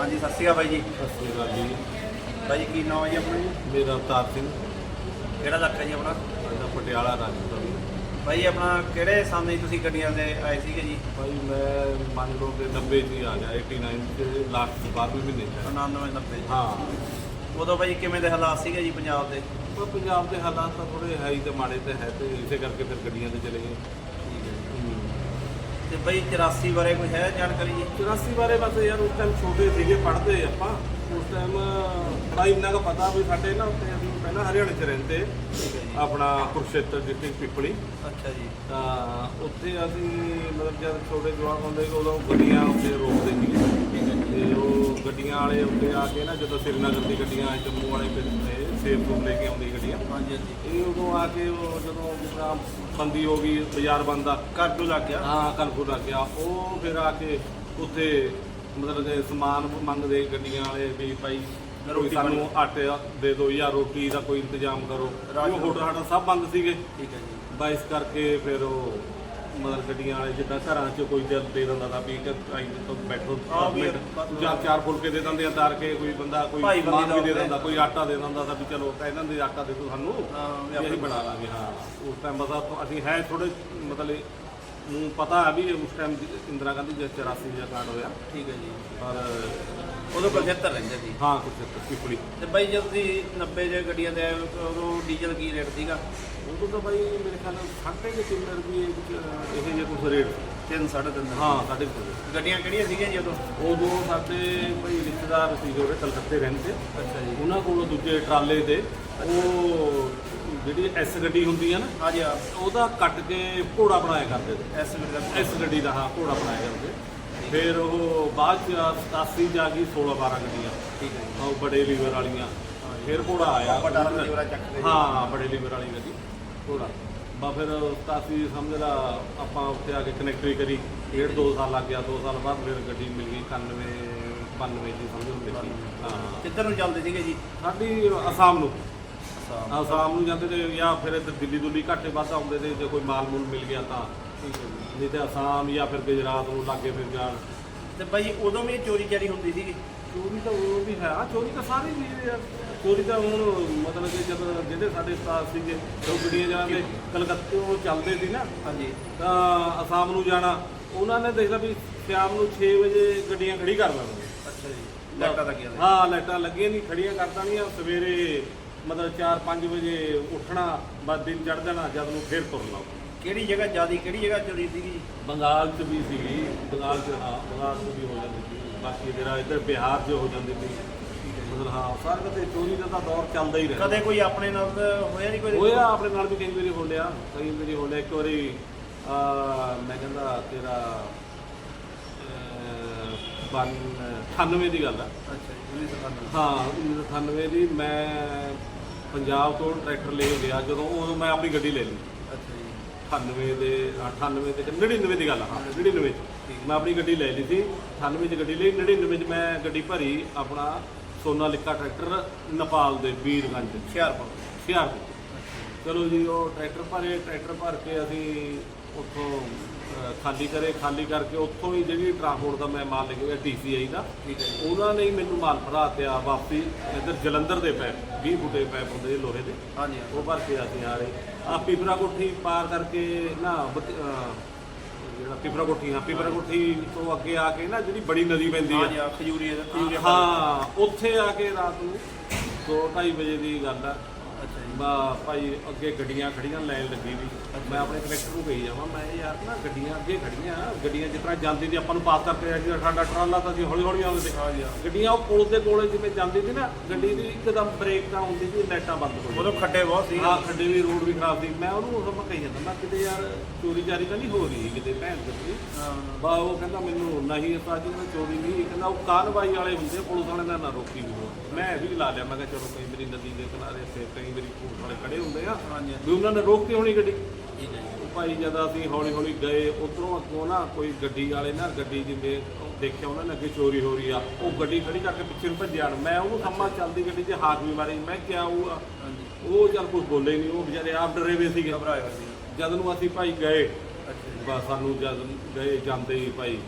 ਹਾਂਜੀ ਸਤਿ ਸ਼੍ਰੀ ਅਕਾਲ ਬਾਈ ਜੀ। ਸਤਿ ਸ੍ਰੀ ਅਕਾਲ ਜੀ। ਬਾਈ ਜੀ ਕੀ ਨਾਮ ਹੈ ਜੀ ਆਪਣਾ ਜੀ? ਮੇਰਾ ਅਵਤਾਰ ਸਿੰਘ। ਕਿਹੜਾ ਇਲਾਕਾ ਜੀ ਆਪਣਾ? ਸਾਡਾ ਪਟਿਆਲਾ ਰਾਜਪੁਰ ਬਾਈ ਜੀ ਆਪਣਾ ਕਿਹੜੇ ਸਾਹਮਣੇ ਤੁਸੀਂ ਗੱਡੀਆਂ ਦੇ ਆਏ ਸੀਗੇ ਜੀ? ਭਾਈ ਮੈਂ ਮੰਨ ਲਓ ਕਿ 90 ਚ ਹੀ ਆ ਗਿਆ 89 ਚ ਲਾਸਟ 12ਵੇਂ ਮਹੀਨੇ ਚ। 99 90 ਹਾਂ। ਉਦੋਂ ਬਾਈ ਕਿਵੇਂ ਦੇ ਹਾਲਾਤ ਸੀਗੇ ਜੀ ਪੰਜਾਬ ਦੇ? ਪਰ ਪੰਜਾਬ ਦੇ ਹਾਲਾਤ ਤਾਂ ਥੋੜੇ ਹੈ ਹੀ ਤੇ ਮਾੜੇ ਤੇ ਹੈ ਤੇ ਇਸੇ ਕਰਕੇ ਫਿਰ ਗੱਡੀਆਂ ਤੇ ਚਲੇ ਗਏ। ਤੇ ਬਾਈ 84 ਬਾਰੇ ਕੋਈ ਹੈ ਜਾਣਕਾਰੀ ਜੀ? 84 ਬਾਰੇ ਬਸ ਯਾਰ ਉਸ ਟਾਈਮ ਛੋਟੇ ਸੀਗੇ ਪੜ੍ਹਦੇ ਆਪਾਂ। ਉਸ ਟਾਈਮ ਬੜਾ ਇੰਨਾ ਕੁ ਪਤਾ ਵੀ ਸਾਡੇ ਨਾ ਉੱਤੇ ਅਸੀਂ ਪਹਿਲਾਂ ਹਰਿਆਣੇ ਚ ਰਹਿੰਦੇ ਆਪਣਾ ਕੁਰਸ਼ੇਤਰ ਡਿਸਟ੍ਰਿਕਟ ਪਿਪਲੀ। ਅੱਛਾ ਜੀ। ਤਾਂ ਉੱਥੇ ਅਸੀਂ ਮਤਲਬ ਜਦ ਛੋਟੇ ਜਵਾਨ ਹੁੰਦੇ ਸੀ ਉਦੋਂ ਗੱਡੀਆਂ ਉੱਤੇ ਰੋਕਦੇ ਸੀਗੇ। ਠੀਕ ਹੈ ਜੀ। ਤੇ ਉਹ ਗੱਡੀਆਂ ਵਾਲੇ ਉੱਤੇ ਆ ਕੇ ਨਾ ਜਦੋਂ ਸ੍ਰੀਨਗਰ ਦੀ ਗੱਡੀਆਂ ਜੰਮੂ ਵਾਲੇ ਪਿੰਡ ਤੇ ਸੇਫ ਤੋਂ ਲੈ ਕੇ ਆਉਂਦੀ ਗੱਡੀਆਂ ਹਾਂਜੀ ਹਾਂਜੀ। ਇਹ ਉਦੋਂ ਆ ਕੇ ਉਹ ਜਦੋਂ ਜਿੱਦਾਂ ਬੰਦੀ ਹੋ ਗਈ ਬਾਜ਼ਾਰ ਬੰਦ ਕਾਟੂ ਲੱਗ ਗਿਆ। ਹਾਂ। ਕਨਫੂ ਲੱਗ ਗਿਆ। ਉਹ ਫਿਰ ਆ ਕੇ ਉੱਥੇ ਮਤਲਬ ਕਿ ਸਮਾਨ ਮੰਗਦੇ ਗੱਡੀਆਂ ਵਾਲੇ ਵੀ ਭਾਈ ਕੋਈ ਰੋਟੀ ਸਾਨੂੰ ਆਟੇ ਦੇ ਦਿਓ ਜਾਂ ਰੋਟੀ ਦਾ ਕੋਈ ਇੰਤਜ਼ਾਮ ਕਰੋ। ਉਹ ਹੋਟਲ ਸਾਡਾ ਸਭ ਬੰਦ ਸੀਗੇ। ਠੀਕ ਹੈ ਜੀ। ਬਾਈਸ ਕਰਕੇ ਫਿਰ ਉਹ ਮਤਲਬ ਗੱਡੀਆਂ ਵਾਲੇ ਜਿੱਦਾਂ ਘਰਾਂ 'ਚ ਕੋਈ ਦਿਲ ਦੇ ਦਿੰਦਾ ਤਾਂ ਵੀ ਕਿ ਆਈ ਤੋਂ ਬੈਠੋ ਆਹ ਵੀ ਜਾਂ ਚਾਰ ਫੁਲਕੇ ਦੇ ਦਿੰਦੇ ਆ ਤਾਰ ਕੇ ਕੋਈ ਬੰਦਾ ਕੋਈ ਭਾਈ ਬੰਦੀ ਸਮਾਨ ਵੀ ਦੇ ਦਾ ਦਿੰਦਾ ਕੋਈ ਆਟਾ ਦੇ ਦਿੰਦਾ ਤਾਂ ਵੀ ਚਲੋ ਕਹਿ ਦਿੰਦੇ ਆਟਾ ਦੇ ਦਿਓ ਸਾਨੂੰ ਹਾਂ ਵੀ ਅਸੀਂ ਬਣਾ ਲਾਂਗੇ ਹਾਂ। ਉਸ ਟਾਈਮ ਬਸ ਅਸੀਂ ਹੈ ਥੋੜੇ ਮਤਲਬ ਨੂੰ ਪਤਾ ਹੈ ਵੀ ਉਸ ਟਾਈਮ ਇੰਦਰਾ ਗਾਂਧੀ ਜੀ 84 ਦਾ ਕਾਂਡ ਹੋਇਆ। ਠੀਕ ਹੈ ਜੀ। ਪਰ ਉਦੋਂ 75 ਰਹਿੰਦੇ ਸੀ। ਹਾਂ ਕੁਝ ਪਿਪਲੀ। ਤੇ ਬਾਈ ਜਦ ਤੁਸੀਂ 90 ਜੇ ਗੱਡੀਆਂ ਦੇ ਆਏ ਹੋ, ਉਦੋਂ ਡੀਜ਼ਲ ਕੀ ਰੇਟ ਸੀਗਾ? ਉਦੋਂ ਤਾਂ ਬਾਈ ਮੇਰੇ ਖਿਆਲ ਨਾਲ ਸਾਢੇ ਕੁ ਤਿੰਨ ਰੁਪਏ ਇਹ ਜਿਹੇ ਕੁਝ ਰੇਟ। ਸੀ। 3 3.5 ਹਾਂ ਸਾਢੇ ਕੁ ਤਿੰਨ। ਗੱਡੀਆਂ ਕਿਹੜੀਆਂ ਸੀਗੀਆਂ ਜੀ ਉਦੋਂ? ਉਦੋਂ ਸਾਡੇ ਭਾਈ ਰਿਸ਼ਤੇਦਾਰ ਸੀ ਜਿਹੜੇ ਕਲਕੱਤੇ ਰਹਿੰਦੇ ਅੱਛਾ ਜੀ। ਉਹਨਾਂ ਕੋਲੋਂ ਦੂਜੇ ਟਰਾਲੇ ਤੇ ਉਹ ਜਿਹੜੀ ਐਸ ਗੱਡੀ ਹੁੰਦੀ ਹੈ ਨਾ ਹਾਂਜੀ ਹਾਂ। ਉਹਦਾ ਕੱਟ ਕੇ ਘੋੜਾ ਬਣਾਇਆ ਕਰਦੇ ਤੇ ਐਸ ਇਸ ਗੱਡੀ ਦਾ ਹਾਂ ਘੋੜਾ ਬਣਾਇਆ ਕਰਦੇ ਫਿਰ ਉਹ ਬਾਅਦ ਚ 87 ਜਾ ਗਈ 16 12 ਗੱਡੀਆਂ। ਠੀਕ ਹੈ ਉਹ ਬੜੇ ਲੀਵਰ ਵਾਲੀਆਂ। ਫਿਰ ਘੋੜਾ ਆਇਆ। ਵੱਡਾ ਚੱਕ। ਹਾਂ ਬੜੇ ਲੀਵਰ ਵਾਲੀ ਗੱਡੀ। ਘੋੜਾ। ਬਾ ਫਿਰ 87 ਸਮਝ ਲਾ ਆਪਾਂ ਉੱਥੇ ਆ ਕੇ ਕਨੈਕਟਰੀ ਕਰੀ। ਡੇਢ ਦੋ ਸਾਲ ਲੱਗ ਗਿਆ ਦੋ ਸਾਲ ਬਾਅਦ ਫਿਰ ਗੱਡੀ ਮਿਲ ਗਈ 91 92 ਦੀ ਸਮਝ ਲਓ ਮਿਲ ਗਈ ਹਾਂ। ਕਿੱਧਰ ਨੂੰ ਚੱਲਦੇ ਸੀਗੇ ਜੀ? ਸਾਡੀ ਅਸਾਮ ਨੂੰ। ਅਸਾਮ। ਨੂੰ ਜਾਂਦੇ ਤੇ ਜਾਂ ਫਿਰ ਇੱਧਰ ਦਿੱਲੀ ਦੁੱਲੀ ਘੱਟੇ ਵੱਧ ਆਉਂਦੇ ਤੇ ਜੇ ਕੋਈ ਮਾਲ ਮੂਲ ਮਿਲ ਗਿਆ ਤਾਂ। ਨਹੀਂ ਤੇ ਅਸਾਮ ਜਾਂ ਫਿਰ ਗੁਜਰਾਤ ਨੂੰ ਲਾਗੇ ਫਿਰ ਜਾਣ। ਤੇ ਬਾਈ ਉਦੋਂ ਵੀ ਚੋਰੀ ਚਾਰੀ ਹੁੰਦੀ ਸੀਗੀ? ਚੋਰੀ ਤਾਂ ਉਹ ਵੀ ਹੈ। ਆ ਚੋਰੀ ਤਾਂ ਸਾਰੇ ਵੀ ਆ। ਚੋਰੀ ਤਾਂ ਹੁਣ ਮਤਲਬ ਕਿ ਜਦੋਂ ਜਿਹੜੇ ਸਾਡੇ ਸਟਾਫ ਸੀਗੇ ਜੋ ਗੱਡੀਆਂ ਜਾਂਦੇ ਕਲਕੱਤੇ ਉਹ ਚੱਲਦੇ ਸੀ ਨਾ। ਹਾਂਜੀ। ਤਾਂ ਅਸਾਮ ਨੂੰ ਜਾਣਾ। ਉਹਨਾਂ ਨੇ ਦੇਖਿਆ ਵੀ ਸ਼ਾਮ ਨੂੰ 6 ਵਜੇ ਗੱਡੀਆਂ ਖੜੀ ਕਰ ਲੈਣਗੇ ਅੱਛਾ ਜੀ। ਲੈਟਾ ਦਾ ਗਿਆ ਹਾਂ ਲਾਈਟਾਂ ਲੱਗੀਆਂ ਨਹੀਂ ਖੜੀਆਂ ਕਰ ਦੇਣੀਆਂ। ਸਵੇਰੇ ਮਤਲਬ 4-5 ਵਜੇ ਉੱਠਣਾ ਬਾਅਦ ਦਿਨ ਚੜ ਜਾਣਾ ਜਦ ਨੂੰ ਫੇਰ ਤੁਰਨਾ। ਕਿਹੜੀ ਜਗ੍ਹਾ ਜਿਆਦੀ ਕਿਹੜੀ ਜਗ੍ਹਾ ਚੋਰੀ ਸੀਗੀ? ਬੰਗਾਲ 'ਚ ਵੀ ਸੀਗੀ ਬੰਗਾਲ 'ਚ ਹਾਂ ਬੰਗਾਲ 'ਚ ਵੀ ਹੋ ਜਾਂਦੀ ਸੀ। ਬਾਕੀ ਜਿਹੜਾ ਇੱਧਰ ਬਿਹਾਰ 'ਚ ਹੋ ਜਾਂਦੀ ਸੀ ਮਤਲਬ ਹਾਂ ਸਾਰੇ ਕਿਤੇ ਚੋਰੀ ਦਾ ਤਾਂ ਦੌਰ ਚੱਲਦਾ ਹੀ ਰਹਿੰਦਾ ਕਦੇ ਕੋਈ ਆਪਣੇ ਨਾਲ ਤਾਂ ਹੋਇਆ ਨਹੀਂ ਕੋਈ? ਹੋਇਆ ਆਪਣੇ ਨਾਲ ਵੀ ਕਈ ਵਾਰੀ ਹੋ ਲਿਆ ਕਈ ਵਾਰੀ ਹੋ ਲਿਆ ਇੱਕ ਵਾਰੀ ਆ ਮੈਂ ਕਹਿੰਦਾ ਤੇਰਾ ਅਹ, ਬਨ 98 ਦੀ ਗੱਲ ਆ। ਅੱਛਾ ਜੀ 1998 ਹਾਂ 1998 ਦੀ ਮੈਂ ਪੰਜਾਬ ਤੋਂ ਟਰੈਕਟਰ ਲੈ ਕੇ ਗਿਆ ਜਦੋਂ ਉਦੋਂ ਮੈਂ ਆਪਣੀ ਗੱਡੀ ਲੈ ਲਈ। 98 ਦੇ 98 ਤੇ 99 ਦੀ ਗੱਲ ਆ, ਹਾਂ 99 ਚ। ਮੈਂ ਆਪਣੀ ਗੱਡੀ ਲੈ ਲਈ ਸੀ 98 ਚ ਗੱਡੀ ਲਈ 99 ਚ ਮੈਂ ਗੱਡੀ ਭਰੀ ਆਪਣਾ ਸੋਨਾਲਿਕਾ ਟਰੈਕਟਰ ਨੇਪਾਲ ਦੇ ਵੀਰਗੰਜ ਹੁਸ਼ਿਆਰਪੁਰ ਹੁਸ਼ਿਆਰਪੁਰ। ਚਲੋ ਜੀ ਉਹ ਟਰੈਕਟਰ ਭਰੇ ਟਰੈਕਟਰ ਭਰ ਕੇ ਅਸੀਂ ਉੱਥੋਂ ਅਹ, ਖਾਲੀ ਕਰੇ ਖਾਲੀ ਕਰਕੇ ਉੱਥੋਂ ਹੀ ਜਿਹੜੀ ਟਰਾਂਸਪੋਰਟ ਦਾ ਮੈਂ ਮਾਲ ਲੈ ਕੇ ਗਿਆ ਡੀਸੀਆਈ ਦਾ। ਉਹਨਾਂ ਨੇ ਹੀ ਮੈਨੂੰ ਮਾਲ ਭਰਾ ਤਿਆ ਵਾਪਸੀ ਇੱਧਰ ਜਲੰਧਰ ਦੇ ਪੈਪ 20 ਫੁੱਟੇ ਪੈਪ ਹੁੰਦੇ ਲੋਹੇ ਦੇ। ਹਾਂਜੀ। ਉਹ ਭਰ ਕੇ ਅਸੀਂ ਆ ਰਹੇ। ਆ ਪੀਪਰਾ ਕੋਠੀ ਪਾਰ ਕਰਕੇ ਨਾ ਬਤ- ਅਹ ਜਿਹੜਾ ਪੀਪਰਾ ਕੋਠੀ ਹਾਂ ਪੀਪਰਾ ਕੋਠੀ ਤੋਂ ਅੱਗੇ ਆ ਕੇ ਨਾ ਜਿਹੜੀ ਬੜੀ ਨਦੀ ਪੈਂਦੀ ਹਾਂਜੀ ਆ ਹਾਂ ਖਜੂਰੀ ਦਾ ਖਜੂਰੀ ਹਾਂ ਉੱਥੇ ਆ ਕੇ ਰਾਤ ਨੂੰ 2:30 ਵਜੇ ਦੀ ਗੱਲ ਆ। ਭਾਈ ਅੱਗੇ ਗੱਡੀਆਂ ਖੜੀਆਂ ਲਾਈਨ ਲੱਗੀ ਵੀ। ਮੈਂ ਆਪਣੇ ਕਨੈਕਟਰ ਨੂੰ ਕਹੀ ਜਾਵਾਂ ਮੈਂ ਯਾਰ ਨਾ ਗੱਡੀਆਂ ਅੱਗੇ ਖੜੀਆਂ ਗੱਡੀਆਂ ਜਿਸ ਤਰ੍ਹਾਂ ਜਾਂਦੀ ਦੀ ਆਪਾਂ ਨੂੰ ਪਾਸ ਕਰਕੇ ਜਿਹੜਾ ਸਾਡਾ ਟਰਾਲਾ ਤਾਂ ਅਸੀਂ ਹੌਲੀ ਹੌਲੀ ਆਉਂਦੇ ਹਾਂਜੀ ਹਾਂ ਗੱਡੀਆਂ ਉਹ ਪੁਲ ਦੇ ਕੋਲੇ ਜਿਵੇਂ ਜਾਂਦੀ ਸੀ ਨਾ ਗੱਡੀ ਦੀ ਇੱਕਦਮ ਬ੍ਰੇਕ ਤਾਂ ਹੁੰਦੀ ਸੀ ਲਾਈਟਾਂ ਬੰਦ ਹੋ ਜਾਂਦੀਆਂ। ਉਦੋਂ ਖੱਡੇ ਬਹੁਤ ਸੀ ਹਾਂ ਖੱਡੇ ਵੀ ਰੋਡ ਵੀ ਖਰਾਬ ਸੀ। ਮੈਂ ਉਹਨੂੰ ਉਹ ਕਹੀ ਜਾਂਦਾ ਮੈਂ ਕਿਤੇ ਯਾਰ ਚੋਰੀ ਚਾਰੀ ਤਾਂ ਨਹੀਂ ਹੋ ਰਹੀ ਕਿਤੇ ਭੈਣ ਦੀ। ਹਾਂ। ਬਾ ਉਹ ਕਹਿੰਦਾ ਮੈਨੂੰ ਨਹੀਂ ਇਸ ਅੱਜ ਮੈਂ ਚੋਰੀ ਨਹੀਂ ਕਹਿੰਦਾ ਉਹ ਕਾਰਵਾਈ ਵਾਲੇ ਹੁੰਦੇ ਪੁਲਿਸ ਵਾਲੇ ਦਾ ਨਾ ਰੋਕੀ ਵੀ ਹੋ ਮੈਂ ਵੀ ਲਾ ਲਿਆ ਮੈਂ ਕਿਹਾ ਚਲੋ ਕਈ ਵਾਰੀ ਨਦੀ ਦੇ ਕਿਨਾਰੇ ਤੇ ਕਈ ਵਾਰੀ ਪੁਲਿਸ ਵਾਲੇ ਖੜੇ ਹੁੰਦੇ ਆ। ਹਾਂਜੀ ਵੀ ਉਹਨਾਂ ਨੇ ਰੋਕਤੀ ਹੋਣੀ ਗੱਡੀ? ਉਹ ਭਾਈ ਜਦ ਅਸੀਂ ਹੌਲੀ ਹੌਲੀ ਗਏ ਉਧਰੋਂ ਅੱਗੋਂ ਨਾ ਕੋਈ ਗੱਡੀ ਵਾਲੇ ਨਾ ਗੱਡੀ ਉਹ ਦੇਖਿਆ ਉਹਨਾਂ ਨੇ ਅੱਗੇ ਚੋਰੀ ਹੋ ਰਹੀ ਆ ਉਹ ਗੱਡੀ ਖੜੀ ਕਰਕੇ ਪਿੱਛੇ ਨੂੰ ਭੱਜਿਆ ਮੈਂ ਉਹਨੂੰ ਕੰਮਾਂ ਚੱਲਦੀ ਗੱਡੀ 'ਚ ਹਾਕ ਵੀ ਮਾਰੀ ਮੈਂ ਕਿਹਾ ਉਹ ਹਾਂਜੀ। ਉਹ ਚੱਲ ਕੁਝ ਬੋਲੇ ਨਹੀਂ ਉਹ ਵਿਚਾਰੇ ਆਪ ਡਰੇ ਹੋਏ ਸੀਗੇ। ਘਬਰਾਏ ਹੋਏ ਸੀ ਜਦ ਨੂੰ ਅਸੀਂ ਭਾਈ ਗਏ ਬਸ ਸਾਨੂੰ ਜਦ ਗਏ ਜਾਂਦੇ ਹੀ ਭਾਈ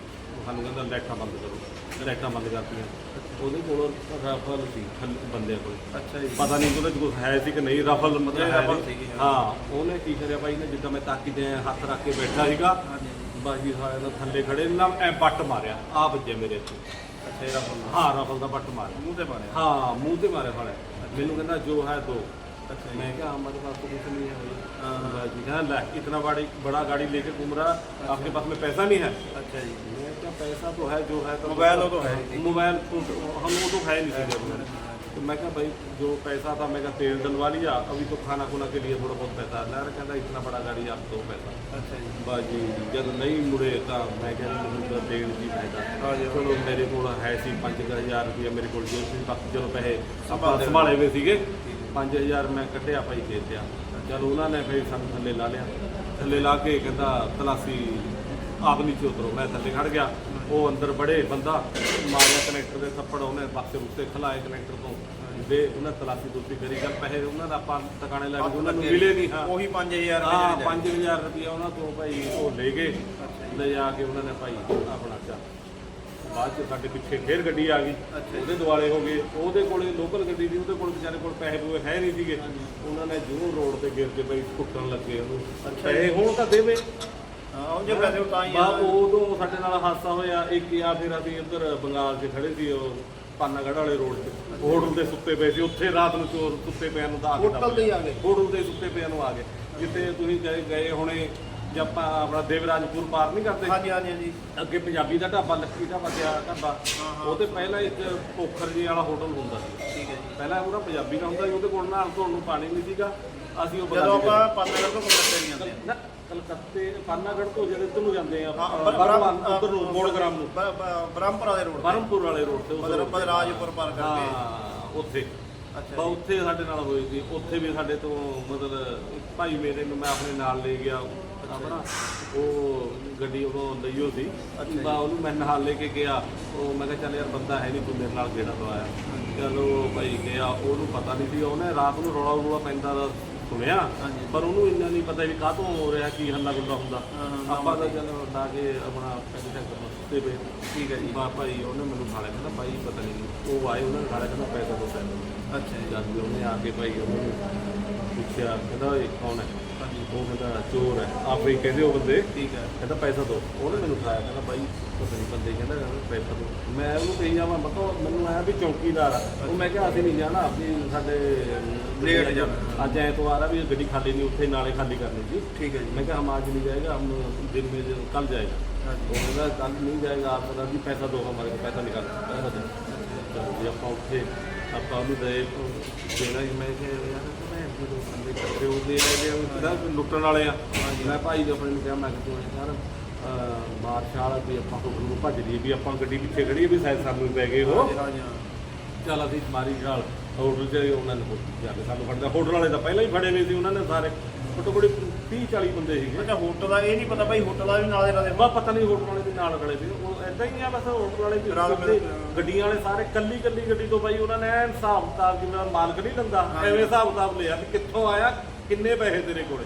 ਸਾਨੂੰ ਕਹਿੰਦਾ ਲਾਈਟਾਂ ਬੰਦ ਕਰੋ ਲਾਈਟਾਂ ਬੰਦ ਕਰਤੀਆਂ। ਉਹਦੇ ਕੋਲ ਰਾਫਲ ਸੀ ਥੱਲੇ ਬੰਦੇ ਕੋਲ। ਅੱਛਾ ਜੀ। ਪਤਾ ਨਹੀਂ ਉਹਦੇ ਕੋਲ ਹੈ ਸੀ ਕਿ ਨਹੀਂ ਰਾਫਲ ਮਤਲਬ ਹੈ ਰਾਫਲ ਸੀਗੀ, ਹਾਂ। ਉਹਨੇ ਕੀ ਕਰਿਆ ਭਾਈ ਨੇ ਜਿੱਦਾਂ ਮੈਂ ਤਾਕੀ ਦੇ ਹੱਥ ਰੱਖ ਕੇ ਬੈਠਾ ਸੀਗਾ ਬਾਜੀ ਸਾਰਿਆਂ ਦਾ ਥੱਲੇ ਖੜੇ ਨੇ ਨਾ ਐ ਬੱਟ ਮਾਰਿਆ ਆ ਵੱਜੇ ਮੇਰੇ ਤੇ ਅੱਛਾ ਇਹਦਾ ਹਾਂ ਰਾਫਲ ਦਾ ਪੱਟ ਮਾਰਿਆ। ਮੂੰਹ ਤੇ ਮਾਰਿਆ? ਹਾਂ ਮੂੰਹ ਤੇ ਮਾਰਿਆ ਫੜਿਆ ਮੈਨੂੰ ਕਹਿੰਦਾ ਜੋ ਹੈ ਦੋ। अच्छा जी। मैं क्या हमारे पास तो कुछ नहीं है हाँ, हाँ। भाई जी कहना, "ले, इतना बड़ी बड़ा गाड़ी लेके घूम रहा आपके पास में पैसा नहीं है ਅੱਛਾ ਜੀ मैं क्या पैसा तो है जो है तो मोबाइल वो तो है ही। मोबाइल तो हम वो तो है नहीं सीधे अपने। तो मैं क्या भाई जो पैसा था मैं क्या तेल डलवा लिया अभी तो खाना खुना के लिए थोड़ा बहुत पैसा है कहता इतना बड़ा गाड़ी आप दो पैसा ਅੱਛਾ ਜੀ ਬਾਜੀ ਜਦ ਨਹੀਂ ਮੁੜੇ ਤਾਂ ਮੈਂ ਕਿਹਾ ਜੀ ਮੈਨੂੰ ਤਾਂ ਦੇਣ ਦੀ ਫਾਇਦਾ ਹਾਂ ਜੀ। ਚਲੋ ਮੇਰੇ ਕੋਲ ਹੈ ਸੀ 5000 ਰੁਪਏ ਮੇਰੇ ਕੋਲ ਜੇ ਸੀ ਬਾਕੀ ਚਲੋ ਪੈਸੇ ਆਪਾਂ ਸੰਭਾਲੇ ਸੰਭਾਲੇ ਹੋਏ ਸੀਗੇ 5000 ਮੈਂ ਕੱਢਿਆ ਭਾਈ ਦੇ ਦਿਆ ਚਲ ਉਹਨਾਂ ਨੇ ਫਿਰ ਸਾਨੂੰ ਥੱਲੇ ਲਾ ਲਿਆ। ਥੱਲੇ ਲਾ ਕੇ ਕਹਿੰਦਾ ਤਲਾਸੀ ਆਪ ਨੀਚੇ ਉਤਰੋ ਮੈਂ ਥੱਲੇ ਖੜ ਗਿਆ। ਉਹ ਅੰਦਰ ਬੜੇ ਬੰਦਾ ਮਾਰਿਆ ਕਨੈਕਟਰ ਦੇ ਥੱਪੜ ਉਹਨੇ ਬਾਕਸੇ ਉੱਤੇ ਖਲਾਏ ਕਨੈਕਟਰ ਤੋਂ। ਦੇ ਉਹਨਾਂ ਤਲਾਸੀ ਦੂਸਰੀ ਕਰੀ। ਚੱਲ ਪੈਸੇ ਉਹਨਾਂ ਦਾ ਆਪਾਂ ਟਿਕਾਣੇ ਲਾ ਕੇ ਉਹਨਾਂ ਨੂੰ ਮਿਲੇ ਨਹੀਂ ਹਾਂ। ਉਹੀ 5000 ਹਾਂ ਰੁਪਏ 5000 ਰੁਪਏ ਉਹਨਾਂ ਤੋਂ ਭਾਈ ਉਹ ਲੈ ਗਏ। ਲੈ ਜਾ ਕੇ ਉਹਨਾਂ ਨੇ ਭਾਈ ਆਪਣਾ ਚਾ ਬਾਅਦ ਚ ਸਾਡੇ ਪਿੱਛੇ ਫੇਰ ਗੱਡੀ ਆ ਗਈ। ਉਹਦੇ ਦੁਆਲੇ ਹੋ ਗਏ। ਉਹਦੇ ਕੋਲੇ ਲੋਕਲ ਗੱਡੀ ਦੀ ਉਹਦੇ ਕੋਲ ਵਿਚਾਰੇ ਕੋਲ ਪੈਸੇ ਪੂਏ ਹੈ ਨਹੀਂ ਸੀਗੇ। ਉਹਨਾਂ ਨੇ ਜੂਰ ਰੋਡ ਤੇ ਗਿਰ ਕੇ ਭਾਈ ਕੁੱਟਣ ਲੱਗੇ ਉਹਨੂੰ। ਅੱਛਾ ਪੈਸੇ ਹੁਣ ਤਾਂ ਦੇਵੇ। ਹਾਂ ਜੇ ਪੈਸੇ ਤਾਂ ਹੀ ਆ। ਉਦੋਂ ਸਾਡੇ ਨਾਲ ਹਾਦਸਾ ਹੋਇਆ। ਇੱਕ ਆ ਫਿਰ ਅਸੀਂ ਉੱਧਰ ਬੰਗਾਲ 'ਚ ਖੜੇ ਸੀ ਉਹ ਪਾਨਾਗੜ੍ਹ ਵਾਲੇ ਰੋਡ ਤੇ। ਹੋਟਲ ਤੇ ਸੁੱਤੇ ਪਏ ਸੀ। ਉੱਥੇ ਰਾਤ ਨੂੰ ਚੋਰ ਸੁੱਤੇ ਪਿਆ ਨੂੰ ਤਾਂ ਆ ਕੇ ਹੋਟਲ ਤੇ ਹੀ ਆ ਗਏ। ਹੋਟਲ ਤੇ ਸੁੱਤੇ ਪਿਆ ਨੂੰ ਆ ਗਏ। ਜਿੱਥੇ ਤੁਸੀਂ ਗਏ ਹੁਣੇ ਜੇ ਆਪਾਂ ਆਪਣਾ ਦੇਵਰਾਜਪੁਰ ਪਾਰ ਨਹੀਂ ਕਰਦੇ। ਹਾਂਜੀ ਹਾਂਜੀ ਹਾਂਜੀ। ਅੱਗੇ ਪੰਜਾਬੀ ਦਾ ਢਾਬਾ ਲੱਕੀ ਢਾਬਾ ਗਿਆ ਢਾਬਾ। ਉਹ ਤੇ ਪਹਿਲਾਂ ਇੱਕ ਪੋਖਰ ਜੀ ਵਾਲਾ ਹੋਟਲ ਹੁੰਦਾ ਸੀ। ਠੀਕ ਹੈ ਜੀ। ਪਹਿਲਾਂ ਉਹਦਾ ਪੰਜਾਬੀ ਦਾ ਹੁੰਦਾ ਸੀ ਉਹਦੇ ਕੋਲ ਨਾਲ ਧੋਣ ਨੂੰ ਪਾਣੀ ਨਹੀਂ ਸੀਗਾ। ਅਸੀਂ ਉਹ ਜਦੋਂ ਆਪਾਂ ਪਾਨਗੜ ਤੋਂ ਕਲਕੱਤੇ ਨਹੀਂ ਜਾਂਦੇ ਨਾ ਕਲਕੱਤੇ ਪਾਨਾਗੜ੍ਹ ਤੋਂ ਜਿਹੜੇ ਇੱਧਰ ਨੂੰ ਜਾਂਦੇ ਆ ਬਰਮਾਨ ਉੱਧਰ ਨੂੰ ਮੋੜਗ੍ਰਾਮ ਨੂੰ। ਬ੍ਰਹਮਪੁਰਾ ਦੇ ਰੋਡ ਤੇ। ਬਰਮਪੁਰ ਵਾਲੇ ਰੋਡ ਤੇ ਮਤਲਬ road ਤੇ। ਰਾਜਪੁਰ ਪਾਰ ਕਰਕੇ। ਹਾਂ ਉੱਥੇ। ਅੱਛਾ ਬਾ। ਉੱਥੇ ਸਾਡੇ ਨਾਲ ਹੋਈ ਸੀ। ਉੱਥੇ ਵੀ ਸਾਡੇ ਤੋਂ ਮਤਲਬ ਭਾਈ ਮੇਰੇ ਨੂੰ ਮੈਂ ਆਪਣੇ ਨਾਲ ਲੈ ਗਿਆ। ਉਹ ਗੱਡੀ ਉਹ ਲਈਓ ਸੀ। ਬਾ ਉਹਨੂੰ ਮੈਂ ਨਾਲ ਲੈ ਕੇ ਗਿਆ। ਉਹ ਮੈਂ ਕਿਹਾ ਚੱਲ ਯਾਰ ਬੰਦਾ ਹੈ ਨਹੀਂ ਤੂੰ ਮੇਰੇ ਨਾਲ ਗੇੜਾ ਦਵਾਇਆ ਚਲੋ ਭਾਈ ਗਿਆ ਉਹਨੂੰ ਪਤਾ ਨਹੀਂ ਸੀ। ਉਹਨੇ ਰਾਤ ਨੂੰ ਰੌਲਾ ਰੌਲਾ ਪੈਂਦਾ ਦਾ ਸੁਣਿਆ। ਪਰ ਉਹਨੂੰ ਇੰਨਾ ਨਹੀਂ ਪਤਾ ਵੀ ਹੋ ਰਿਹਾ ਕੀ ਹੱਲਾ ਗੁੱਲਾ ਹੁੰਦਾ ਆਪਾਂ ਤਾਂ ਚੱਲ ਕੇ ਆਪਣਾ ਪੈਸੇ ਪਏ। ਠੀਕ ਹੈ ਜੀ। ਬਾ ਭਾਈ ਉਹਨੇ ਮੈਨੂੰ ਖਾਲਿਆ ਕਹਿੰਦਾ ਭਾਈ ਪਤਾ ਨਹੀਂ ਉਹ ਆਏ ਉਹਨਾਂ ਕਹਿੰਦਾ ਪੈਸਾ ਦੋ ਪੈਸਾ ਅੱਛਾ ਜੀ। ਜਦ ਵੀ ਉਹਨੇ ਆ ਕੇ ਭਾਈ ਉਹਨੂੰ ਪੁੱਛਿਆ ਕਹਿੰਦਾ ਇਹ ਕੌਣ ਹੈ? ਉਹ ਕਹਿੰਦਾ ਚੋਰ ਹੈ। ਆਪੇ ਹੀ ਕਹਿੰਦੇ ਉਹ ਬੰਦੇ ਠੀਕ ਹੈ। ਕਹਿੰਦਾ ਪੈਸਾ ਦੋ। ਉਹਨੇ ਮੈਨੂੰ ਉਠਾਇਆ ਕਹਿੰਦਾ ਬਾਈ ਪਤਾ ਨਹੀਂ ਬੰਦੇ ਕਹਿੰਦਾ ਕਹਿੰਦਾ ਪੈਸਾ ਦੋ। ਮੈਂ ਉਹਨੂੰ ਕਹੀ ਜਾਵਾਂ ਬਤਾ ਮੈਨੂੰ ਆਇਆ ਵੀ ਚੌਕੀਦਾਰ ਆ। ਉਹ ਮੈਂ ਕਿਹਾ ਅਸੀਂ ਨਹੀਂ ਜਾਣਾ ਆਪਣੀ ਸਾਡੇ ਲੇਟ ਜਾਣਾ। ਅੱਜ ਐਤਵਾਰ ਆ ਵੀ ਗੱਡੀ ਖਾਲੀ ਨਹੀਂ ਉੱਥੇ ਨਾਲੇ ਖਾਲੀ ਕਰਨੀ ਸੀ। ਠੀਕ ਹੈ ਜੀ। ਮੈਂ ਕਿਹਾ ਹਮ ਅੱਜ ਨਹੀਂ ਜਾਏਗਾ ਹਮ ਦਿਨ ਮੇ ਕੱਲ ਜਾਏਗਾ। ਉਹ ਕਹਿੰਦਾ ਕੱਲ ਨਹੀਂ ਜਾਏਗਾ ਆਪਾਂ ਕਹਿੰਦਾ ਜੀ ਪੈਸਾ ਦੋ ਹਮਾਰੇ ਕੋ ਪੈਸਾ ਨਿਕਾਲ। ਪੈਸਾ ਦੇ ਜੇ ਆਪਾਂ ਉੱਥੇ ਆਪਾਂ ਉਹਨੂੰ ਦੇ ਦੇਣਾ ਸੀ ਮੈਂ ਕਿਹਾ ਯਾਰ ਮੈਂ ਜਦੋਂ ਬੰਦੇ ਇਕੱਠੇ ਹੁੰਦੇ ਆ ਜੇ ਉਹਦਾ ਲੁੱਟਣ ਵਾਲੇ ਆ। ਮੈਂ ਭਾਈ ਦੇ ਆਪਣੇ ਨੂੰ ਕਿਹਾ ਮੈਂ ਕਿਹਾ ਯਾਰ ਮਾਰਸ਼ਾਲ ਵੀ ਆਪਾਂ ਹੋਟਲ ਨੂੰ ਭੱਜ ਲਈਏ ਵੀ ਆਪਾਂ ਗੱਡੀ ਪਿੱਛੇ ਖੜੀ ਵੀ ਸ਼ਾਇਦ ਸਾਨੂੰ ਹੀ ਪੈ ਗਏ ਹਾਂ। ਚੱਲ ਅਸੀਂ ਮਾਰੀ ਛਾਲ ਹੋਟਲ 'ਚ ਉਹਨਾਂ ਨੇ ਜਾ ਕੇ ਸਾਨੂੰ ਫੜਦਾ। ਹੋਟਲ ਵਾਲੇ ਤਾਂ ਪਹਿਲਾਂ ਹੀ ਫੜੇ ਹੋਏ ਸੀ ਉਹਨਾਂ ਨੇ ਸਾਰੇ। ਘੱਟੋ ਘੱਟ 30 40 ਬੰਦੇ ਸੀਗੇ। ਅੱਛਾ ਹੋਟਲ ਦਾ ਇਹ ਨਹੀਂ ਪਤਾ ਭਾਈ ਹੋਟਲ ਦਾ ਵੀ ਨਾਲ ਦੇ ਨਾਲ ਬਾ ਪਤਾ ਨਹੀਂ ਹੋਟਲ ਵਾਲੇ ਦੇ ਨਾਲ ਖੜੇ ਸੀ। ਐਦਾਂ ਹੀ ਆ ਬਸ ਹੋਟਲ ਵਾਲੇ ਵੀ ਰਲ ਮਿਲ। ਗੱਡੀਆਂ ਵਾਲੇ ਸਾਰੇ ਕੱਲੀ ਕੱਲੀ ਗੱਡੀ ਤੋਂ ਬਾਈ ਉਹਨਾਂ ਨੇ ਐਨ ਹਿਸਾਬ ਕਿਤਾਬ ਜਿਵੇਂ ਮਾਲਕ ਨਹੀਂ ਲੰਦਾ ਐਵੇਂ ਹਿਸਾਬ ਕਿਤਾਬ ਲਿਆ ਵੀ ਕਿੱਥੋਂ ਆਇਆ ਕਿੰਨੇ ਪੈਸੇ ਤੇਰੇ ਕੋਲੇ।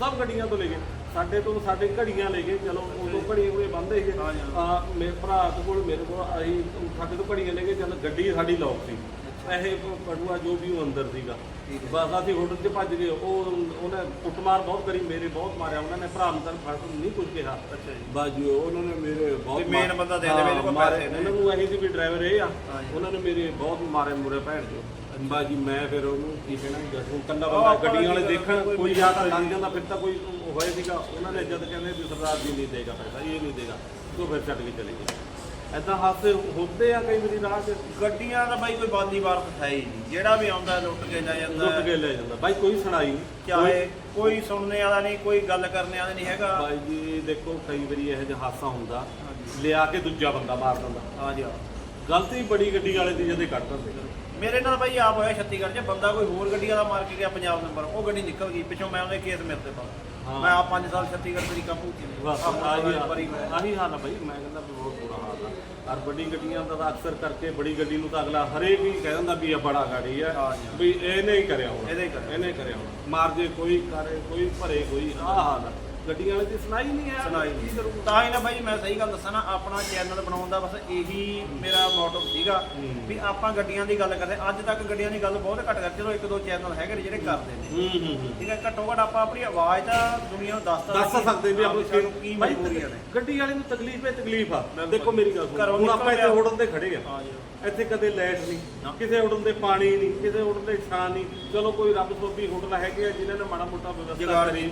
ਸਭ ਗੱਡੀਆਂ ਤੋਂ ਲੈ ਗਏ। ਸਾਡੇ ਤੋਂ ਸਾਡੇ ਘੜੀਆਂ ਲੈ ਗਏ ਚਲੋ ਉਦੋਂ ਘੜੀ ਹੋਏ ਬੰਦੇ ਜੀ, ਆ ਮੇਰੇ ਭਰਾ ਦੇ ਕੋਲ ਮੇਰੇ ਕੋਲ ਅਸੀਂ ਸਾਡੇ ਤੋਂ ਘੜੀਆਂ ਲੈ ਕੇ ਚੱਲ ਗੱਡੀ ਸਾਡੀ ਲੌਕ ਸੀ। ਪੈਸੇ ਪੜੂਆ ਜੋ ਵੀ ਉਹ ਅੰਦਰ ਸੀਗਾ। ਬਸ ਅਸੀਂ ਹੋਟਲ 'ਚ ਭੱਜ ਗਏ। ਉਹ ਉਹਨੇ ਕੁੱਟਮਾਰ ਬਹੁਤ ਕਰੀ ਮੇਰੇ ਬਹੁਤ ਮਾਰਿਆ। ਉਹਨਾਂ ਨੇ ਭਰਾ ਨੂੰ ਤਾਂ ਫੜ ਨਹੀਂ ਕੁਝ ਕਿਹਾ। ਅੱਛਾ ਜੀ। ਬਾਜੀ ਉਹਨਾਂ ਨੇ ਮੇਰੇ ਬਹੁਤ ਵੀ main ਮਾਰ- ਬੰਦਾ ਦੇ ਦੇਵੇ, ਇਹਦੇ ਕੋਲ ਹਾਂ, ਮਾਰੇ। ਪੈਸੇ ਨੇ। ਉਹਨਾਂ ਨੂੰ ਇਹੀ ਸੀ ਵੀ ਡਰਾਈਵਰ ਇਹ ਆ। ਉਹਨਾਂ ਨੇ ਮੇਰੇ ਬਹੁਤ ਮਾਰੇ ਮੁਰੇ ਭੈਣ ਜੋ ਬਾਜੀ ਮੈਂ ਫਿਰ ਉਹਨੂੰ ਕੀ ਕਹਿਣਾ ਜਦ ਹੁਣ ਕੱਲਾ ਬੰਦਾ ਗੱਡੀਆਂ ਵਾਲੇ ਦੇਖਣ ਕੋਈ ਕੋਈ ਜਾਂ ਤਾਂ ਲੰਘ ਜਾਂਦਾ ਫਿਰ ਤਾਂ ਕੋਈ ਹੋਏ ਸੀਗਾ। ਉਹਨਾਂ ਨੇ ਜਦ ਕਹਿੰਦੇ ਵੀ ਸਰਦਾਰ ਜੀ ਨਹੀਂ ਦੇਗਾ ਪੈਸਾ ਇਹ ਨਹੀਂ ਦੇਗਾ। ਤੋਂ ਫਿਰ ਛੱਡ ਕੇ ਚਲੇ ਗਏ। ਐਦਾਂ ਹਾਦਸੇ ਹੁੰਦੇ ਆ ਕਈ ਵਾਰੀ ਰਾਹ 'ਚ ਗੱਡੀਆਂ ਦਾ ਬਾਈ ਕੋਈ ਬਾਦੀ ਵਾਰ ਹੈ ਹੀ ਨਹੀਂ। ਜਿਹੜਾ ਵੀ ਆਉਂਦਾ ਲੁੱਟ ਕੇ ਲੈ ਜਾਂਦਾ ਲੁੱਟ ਕੇ ਲੈ ਜਾਂਦਾ। ਬਾਈ ਕੋਈ ਸੁਣਾਈ ਨਹੀਂ। ਚਾਹੇ ਕੋਈ ਸੁਣਨੇ ਵਾਲਾ ਨਹੀਂ ਕੋਈ ਗੱਲ ਕਰਨੇ ਵਾਲਾ ਨਹੀਂ ਹੈਗਾ। ਬਾਈ ਜੀ ਦੇਖੋ ਕਈ ਵਾਰੀ ਇਹੋ ਜਿਹਾ ਹਾਦਸਾ ਹੁੰਦਾ। ਲਿਆ ਕੇ ਦੂਜਾ ਬੰਦਾ ਮਾਰ ਦਿੰਦਾ। ਹਾਂਜੀ ਹਾਂ ਗਲਤੀ ਬੜੀ ਗੱਡੀ ਵਾਲੇ ਦੀ ਜਦੇ ਕੱਢ ਦਿੰਦੇ। ਮੇਰੇ ਨਾਲ ਬਾਈ ਆਪ ਹੋਇਆ ਛੱਤੀਗੜ੍ਹ 'ਚ ਬੰਦਾ ਕੋਈ ਹੋਰ ਗੱਡੀ ਵਾਲਾ ਮਾਰ ਕੇ ਗਿਆ ਪੰਜਾਬ ਨੰਬਰ ਉਹ ਗੱਡੀ ਨਿਕਲ ਗਈ ਪਿੱਛੋਂ ਮੈਂ ਉਹਦੇ ਕੇਸ ਮੇਰੇ ਤੇ ਪਾ। ਮੈਂ ਆਪ 5 ਸਾਲ ਛੱਤੀਗੜ੍ਹ ਨੇ ਬਸ ਆਪ ਆਹੀ ਹਾਲ ਹੋਇਆ। ਆਹੀ ਹਾਲ ਆ ਬਾਈ ਮੈਂ ਕਹਿੰਦਾ ਵੀ ਬਹੁਤ ਬੁਰਾ ਹਾਲ ਆ ਔਰ ਵੱਡੀ ਗੱਡੀਆਂ ਦਾ ਤਾਂ ਅਕਸਰ ਕਰਕੇ ਬੜੀ ਗੱਡੀ ਨੂੰ ਤਾਂ ਅਗਲਾ ਹਰੇਕ ਹੀ ਕਹਿ ਦਿੰਦਾ ਵੀ ਇਹ ਬੜਾ ਗਾੜੀ ਆ। ਵੀ ਇਹਨੇ ਹੀ ਕਰਿਆ ਹੋਣਾ ਇਹਨੇ ਹੀ ਕਰਿਆ। ਇਹਨੇ ਕਰਿਆ ਹੋਣਾ ਮਾਰ ਜੇ ਕੋਈ ਕਰੇ ਕੋਈ ਭਰੇ ਕੋਈ ਆਹ ਹਾਲ ਆ ਗੱਡੀਆਂ ਵਾਲੇ ਦੀ ਸੁਣਾਈ ਨਹੀਂ ਹੈ ਸੁਣਾਈ ਕੀ ਕਰੂਗਾ? ਤਾਂ ਹੀ ਨਾ ਬਾਈ ਮੈਂ ਸਹੀ ਗੱਲ ਦੱਸਾਂ ਨਾ ਆਪਣਾ ਚੈਨਲ ਬਣਾਉਣ ਦਾ ਬਸ ਇਹੀ ਮੇਰਾ ਮੋਟਿਵ ਸੀਗਾ। ਵੀ ਆਪਾਂ ਗੱਡੀਆਂ ਦੀ ਗੱਲ ਕਰਦੇ। ਅੱਜ ਤੱਕ ਗੱਡੀਆਂ ਦੀ ਗੱਲ ਬਹੁਤ ਘੱਟ ਕਰਦੇ ਚਲੋ ਇੱਕ ਦੋ ਚੈਨਲ ਹੈਗੇ ਨੇ ਜਿਹੜੇ ਕਰਦੇ ਨੇ। ਹੂੰ ਹੂੰ ਹੂੰ। ਠੀਕ ਹੈ ਘੱਟੋ ਘੱਟ ਆਪਾਂ ਆਪਣੀ ਆਵਾਜ਼ ਤਾਂ ਦੁਨੀਆ ਨੂੰ ਦੱਸ ਦੱਸ ਸਕਦੇ ਵੀ ਆਪਾਂ ਸਾਨੂੰ ਕੀ ਮਜਬੂਰੀਆਂ ਨੇ। ਗੱਡੀ ਵਾਲੇ ਨੂੰ ਤਕਲੀਫ ਹੈ ਤਕਲੀਫ ਆ। ਦੇਖੋ ਮੇਰੀ ਗੱਲ ਹੁਣ ਆਪਾਂ ਇੱਥੇ ਹੋਟਲ ਤੇ ਖੜੇ ਆ। ਹਾਂ ਜੀ ਇੱਥੇ ਕਦੇ ਲਾਈਟ ਨਹੀਂ ਨਾ। ਕਿਸੇ ਹੋਟਲ ਤੇ ਪਾਣੀ ਨਹੀਂ ਕਿਸੇ ਹੋਟਲ ਤੇ ਛਾਂ ਨਹੀਂ। ਚਲੋ ਕੋਈ ਰੱਬ ਸੋਭੀ ਹੋਟਲ ਹੈਗੇ ਆ ਜਿਨ੍ਹਾਂ ਨੇ ਮਾੜਾ ਮੋਟਾ ਵਿਵਸਥਾ ਕਰੀ।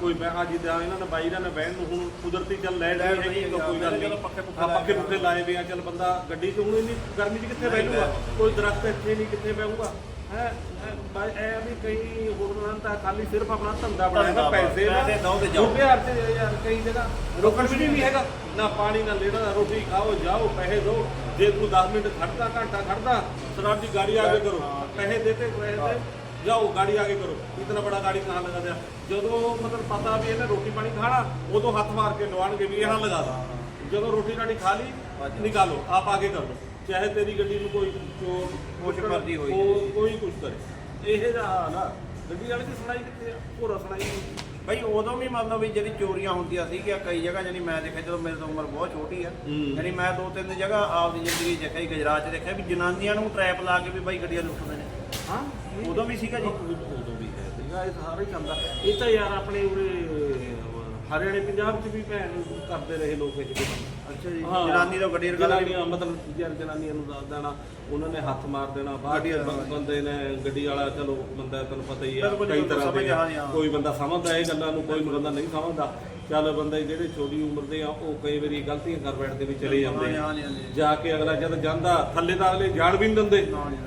ਕੋਈ ਮੈਂ ਅੱਜ ਦਾ ਇਹਨਾਂ ਨੇ ਬਾਈ ਇਹਨਾਂ ਨੇ ਬਹਿਣ ਨੂੰ ਹੁਣ ਕੁਦਰਤੀ ਚੱਲ ਲਾਈਟ ਨਹੀਂ ਹੈਗੀ ਤਾਂ ਕੋਈ ਗੱਲ ਨਹੀਂ। ਹਾਂ, ਆ। ਪੁੱਖੇ ਲਾਏ ਵੇ ਆ ਚੱਲ ਬੰਦਾ ਗੱਡੀ 'ਚ ਹੁਣ ਇੰਨੀ ਗਰਮੀ 'ਚ ਕਿੱਥੇ ਬਹਿ- ਕੋਈ ਦਰਖਤ ਇੱਥੇ ਨਹੀਂ ਕਿੱਥੇ ਬਹਿੂਗਾ ਹੈ ਬਾਈ ਐ ਵੀ ਕਈ ਹੋਟਲਾਂ ਤਾਂ ਖਾਲੀ ਸਿਰਫ ਆਪਣਾ ਧੰਦਾ ਧੰਦਾ ਪੈਸੇ ਦਾ। ਪੈਸੇ ਦਿਓ ਤੇ ਜਾਓ। ਬਿਹਾਰ 'ਚ ਯਾਰ ਕਈ ਜਗ੍ਹਾ। ਰੁਕਣ ਵੀ ਨਹੀਂ ਹੈਗਾ। ਨਾ ਪਾਣੀ ਨਾ ਲੈਣਾ ਰੋਟੀ ਖਾਓ ਜਾਓ ਪੈਸੇ ਦਿਓ ਜੇ ਤੂੰ 10 ਮਿੰਟ ਖੜਦਾ ਘੰਟਾ ਖੜਦਾ ਸਰਾਬ ਦੀ ਗਾੜੀ ਆਗੇ ਕਰੋ ਹਾਂ। ਪੈਸੇ ਦੇਤੇ ਪੈਸੇ ਦੇ। ਜਾਓ ਗਾੜੀ ਆਗੇ ਕਰੋ। ਇਤਨਾ ਬੜਾ ਗਾੜੀ ਕਹਾਂ ਲਗਾ ਦਿਆ ਜਦੋਂ ਮਤਲਬ ਪਤਾ ਵੀ ਇਹਨੇ ਰੋਟੀ ਪਾਣੀ ਖਾਣਾ ਉਦੋਂ ਹੱਥ ਮਾਰ ਕੇ ਲਵਾਣਗੇ ਵੀ ਇਹਨਾਂ ਲਗਾ ਦਾ ਜਦੋਂ ਰੋਟੀ ਰਾਟੀ ਖਾ ਲਈ। ਨਿਕਾਲੋ ਆਪ ਆਗੇ ਕਰ ਲਓ। ਚਾਹੇ ਤੇਰੀ ਗੱਡੀ ਨੂੰ ਕੋਈ ਚੋਰ ਕੁਛ ਮਰਜ਼ੀ ਹੋਈ ਕੋਈ- ਕੁਛ ਕਰੇ। ਇਹ ਹਾਲ ਆ ਗੱਡੀ ਵਾਲੇ ਦੀ ਸੁਣਾਈ ਕਿੱਥੇ ਆ? ਭੋਰਾ ਸੁਣਾਈ। ਬਈ ਉਦੋਂ ਵੀ ਮਤਲਬ ਵੀ ਜਿਹੜੀ ਚੋਰੀਆਂ ਹੁੰਦੀਆਂ ਸੀਗੀਆਂ ਕਈ ਜਗ੍ਹਾ ਜਾਨੀ ਮੈਂ ਦੇਖਿਆ ਜਦੋਂ ਮੇਰੇ ਤੋਂ ਉਮਰ ਬਹੁਤ ਛੋਟੀ ਆ ਹੂੰ। ਯਾਨੀ ਮੈਂ ਦੋ ਤਿੰਨ ਜਗ੍ਹਾ ਆਪਦੀ ਜ਼ਿੰਦਗੀ 'ਚ ਦੇਖਿਆ ਜੀ, ਗੁਜਰਾਤ 'ਚ ਦੇਖਿਆ ਵੀ ਜਨਾਨੀਆਂ ਨੂੰ ਟਰੈਪ ਲਾ ਕੇ ਵੀ ਬਾਈ ਗੱਡੀਆਂ ਲੁੱਟਦੇ ਨੇ। ਹਾਂ ਉਦੋਂ ਵੀ ਸੀਗਾ ਜੀ ਉਦੋਂ ਵੀ ਹੈ ਸੀਗਾ ਇਹ ਸਾਰਾ ਹੀ ਚੱਲਦਾ ਇਹ ਤਾਂ ਯਾਰ ਆਪਣੇ ਉਰੇ ਹਰਿਆਣੇ ਪੰਜਾਬ 'ਚ ਵੀ ਭੈਣ ਕਰਦੇ ਰਹੇ ਲੋਕ ਇਹ ਜਿਹੇ ਕੰਮ। ਅੱਛਾ ਜੀ ਹਾਂ। ਜਨਾਨੀ ਤੋਂ ਗੱਡੀ ਰਗਾ ਜਨਾਨੀਆਂ ਮਤਲਬ ਯਾਰ ਜਨਾਨੀਆਂ ਨੂੰ ਦੱਸ ਦੇਣਾ ਉਹਨਾਂ ਨੇ ਹੱਥ ਮਾਰ ਦੇਣਾ ਬਾਹਰ ਬੰਦੇ ਨੇ ਗੱਡੀ ਵਾਲਾ ਚਲੋ ਬੰਦਾ ਤੈਨੂੰ ਪਤਾ ਕਈ ਤਰ੍ਹਾਂ ਦੇ ਹਾਂ। ਕੋਈ ਬੰਦਾ ਸਮਝਦਾ ਇਹ ਗੱਲਾਂ ਨੂੰ ਕੋਈ ਬੰਦਾ ਨਹੀਂ ਸਮਝਦਾ ਚੱਲ ਬੰਦੇ ਜਿਹੜੇ ਛੋਟੀ ਉਮਰ ਦੇ ਆ ਉਹ ਕਈ ਵਾਰੀ ਗਲਤੀਆਂ ਕਰ ਬੈਠਦੇ ਵੀ ਚਲੇ ਜਾਂਦੇ ਆ ਜੀ ਕੇ ਅਗਲਾ ਜਦ ਜਾਂਦਾ ਥੱਲੇ ਤਾਂ ਅਗਲੇ ਜਾਣ ਵੀ ਨਹੀਂ ਦਿੰਦੇ।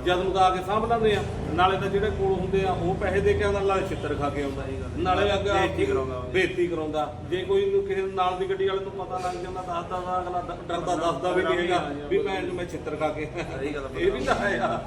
ਜਦ ਨੂੰ ਆ ਕੇ ਸਾਂਭ ਲੈਂਦੇ ਆ ਨਾਲੇ ਤਾਂ ਜਿਹੜੇ ਕੋਲ ਹੁੰਦੇ ਆ ਉਹ ਪੈਸੇ ਦੇ ਕੇ ਆਉਂਦਾ ਨਾਲੇ ਛਿੱਤਰ ਖਾ ਕੇ ਆਉਂਦਾ। ਨਾਲੇ ਅੱਗੇ ਬੇਇੱਜ਼ਤੀ ਕਰਾਉਂਦਾ। ਬੇਇੱਜ਼ਤੀ ਕਰਾਉਂਦਾ ਜੇ ਕੋਈ ਨੂੰ ਕਿਸੇ ਨਾਲ ਦੀ ਗੱਡੀ ਵਾਲੇ ਨੂੰ ਪਤਾ ਲੱਗ ਜਾਂਦਾ ਦੱਸਦਾ ਤਾਂ ਅਗਲਾ ਡਰਦਾ ਦੱਸਦਾ ਵੀ ਨਹੀਂ ਹੈਗਾ ਵੀ ਭੈਣ ਨੂੰ ਮੈਂ ਛਿੱਤਰ ਖਾ ਕੇ। ਇਹ ਵੀ ਤਾਂ ਹੈ ਆ